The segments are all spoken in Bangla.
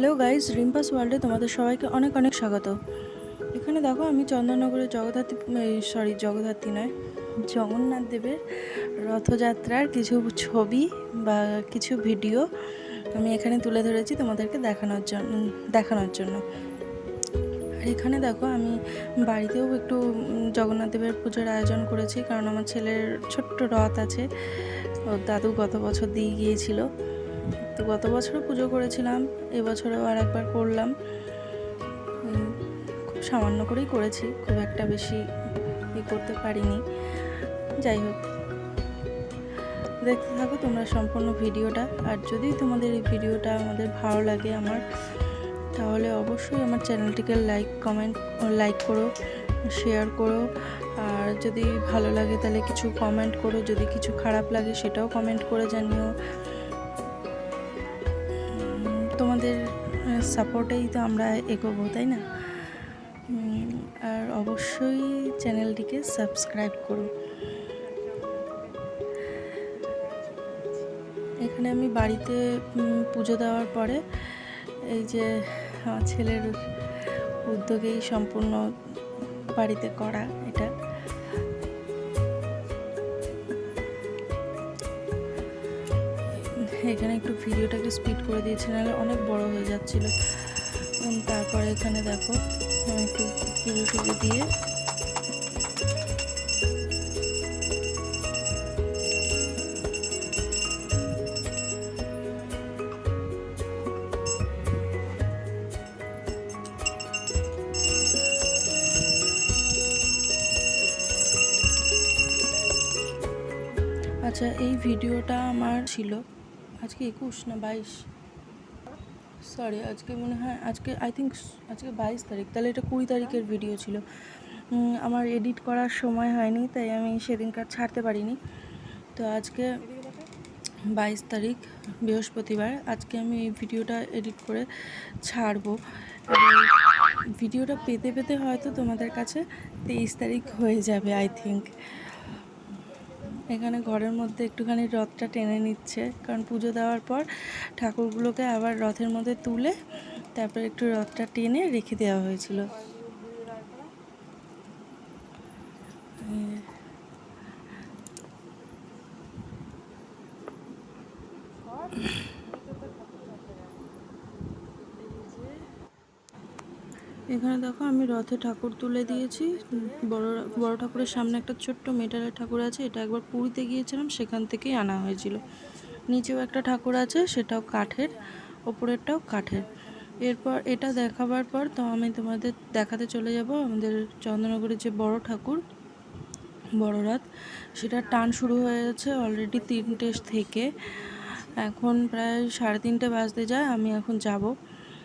হ্যালো গাইজ রিম্পাস ওয়ার্ল্ডে তোমাদের সবাইকে অনেক অনেক স্বাগত। এখানে দেখো আমি চন্দননগরের জগদ্ধাত্রী সরি জগদ্ধাত্রী নয়, জগন্নাথ দেবের রথযাত্রার কিছু ছবি বা কিছু ভিডিও আমি এখানে তুলে ধরেছি তোমাদেরকে দেখানোর জন্য দেখানোর জন্য। আর এখানে দেখো আমি বাড়িতেও একটু জগন্নাথ দেবের পুজোর আয়োজন করেছি কারণ আমার ছেলের ছোট্ট রথ আছে। ওর দাদু গত বছর দিয়ে গিয়েছিল। তো গত বছরও পুজো করেছিলাম, এবছরেও আর একবার করলাম খুব সামান্য করেই করেছি, খুব একটা বেশি ই করতে পারিনি। যাই হোক। দেখতে থাকো তোমরা সম্পূর্ণ ভিডিওটা, আর যদি তোমাদের এই ভিডিওটা আমাদের ভালো লাগে আমার, তাহলে অবশ্যই আমার চ্যানেলটিকে লাইক, কমেন্ট লাইক করো, শেয়ার করো। আর যদি ভালো লাগে তাহলে কিছু কমেন্ট করো, যদি কিছু খারাপ লাগে সেটাও কমেন্ট করে জানিও। তোমাদের সাপোর্টেই তো আমরা এগোবো, তাই না? আর অবশ্যই চ্যানেলটিকে সাবস্ক্রাইব করো। এখানে আমি বাড়িতে পুজো দেওয়ার পরে এই যে, আমার ছেলের উদ্যোগেই সম্পূর্ণ বাড়িতে করা এটা। এখানে একটু ভিডিওটাকে স্পিড করে দিয়েছি, নাহলে অনেক বড় হয়ে যাচ্ছিল। তারপরে এখানে দেখো একটু টুজো দিয়ে আচ্ছা এই ভিডিওটা আমার ছিল। আজকে একুশ না বাইশ? সরি আজকে মনে হয়, আজকে আই থিঙ্ক আজকে বাইশ তারিখ। তাহলে এটা কুড়ি তারিখের ভিডিও ছিল। আমার এডিট করার সময় হয়নি, তাই আমি সেদিনকার ছাড়তে পারিনি। তো আজকে বাইশ তারিখ, বৃহস্পতিবার, আজকে আমি এই ভিডিওটা এডিট করে ছাড়বো। ভিডিওটা পেতে পেতে হয়তো তোমাদের কাছে তেইশ তারিখ হয়ে যাবে আই থিঙ্ক এখানে ঘরের মধ্যে একটুখানি রথটা টেনে নিচ্ছে। কারণ পুজো দেওয়ার পর ঠাকুরগুলোকে আবার রথের মধ্যে তুলে তারপর একটু রথটা টেনে রেখে দেওয়া হয়েছিল। এখানে দেখো আমি রথে ঠাকুর তুলে দিয়েছি। বড় বড় ঠাকুরের সামনে একটা ছোট্ট মেটালের ঠাকুর আছে, এটা একবার পুরীতে গিয়েছিলাম, সেখান থেকেই আনা হয়েছিল। নিচেও একটা ঠাকুর আছে, সেটাও কাঠের, ওপরেরটাও কাঠের। এরপর এটা দেখাবার পর তো আমি তোমাদের দেখাতে চলে যাব, আমাদের চন্দ্রনগরের যে বড় ঠাকুর, বড় রাত সেটা টান শুরু হয়ে গেছে অলরেডি তিনটে থেকে। এখন প্রায় সাড়ে তিনটে বাজতে যায়, আমি এখন যাব।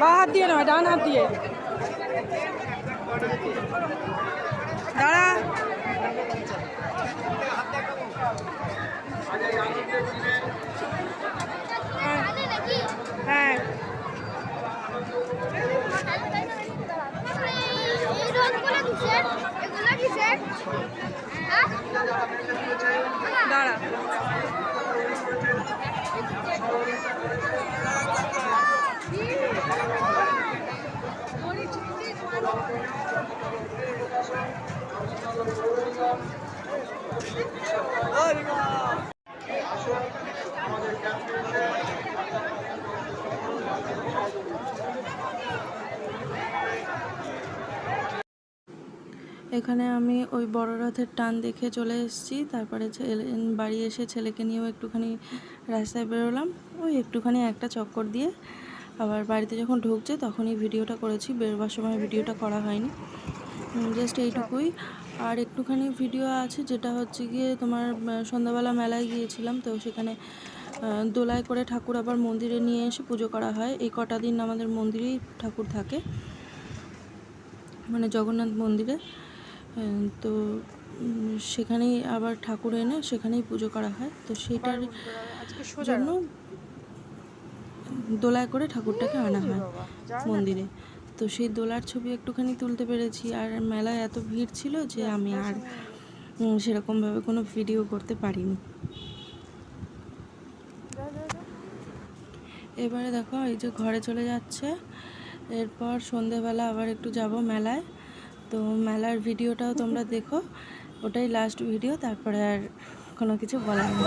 বা হাত দিয়ে নয় ডান হাত দিয়ে। দাঁড়া। হ্যাঁ। দাঁড়া। এখানে আমি ওই বড় রথের টান দেখে চলে এসেছি। তারপরে বাড়ি এসে ছেলেকে নিয়েও একটুখানি রাস্তায় বেরোলাম। ওই একটুখানি একটা চক্কর দিয়ে আবার বাড়িতে যখন ঢুকছে তখনই ভিডিওটা করেছি। বেরোবার সময় ভিডিওটা করা হয়নি। জাস্ট এইটুকুই। আর একটুখানি ভিডিও আছে যেটা হচ্ছে গিয়ে তোমার সন্ধ্যাবেলা মেলায় গিয়েছিলাম তো সেখানে দোলায় করে ঠাকুর আবার মন্দিরে নিয়ে এসে পুজো করা হয়। এই কটা দিন আমাদের মন্দিরেই ঠাকুর থাকে মানে জগন্নাথ মন্দিরে। তো সেখানেই আবার ঠাকুর এনে সেখানেই পুজো করা হয়। তো সেটার জন্য দোলায় করে ঠাকুরটাকে আনা হয় মন্দিরে। তো সেই দোলার ছবি একটুখানি তুলতে পেরেছি। আর মেলায় এত ভিড় ছিল যে আমি আর সেরকমভাবে কোনো ভিডিও করতে পারিনি। এবারে দেখো, এই যে ঘরে চলে যাচ্ছে। এরপর সন্ধেবেলা আবার একটু যাব মেলায়। তো মেলার ভিডিওটাও তোমরা দেখো। ওটাই লাস্ট ভিডিও তারপরে আর কোনো কিছু বলার নেই।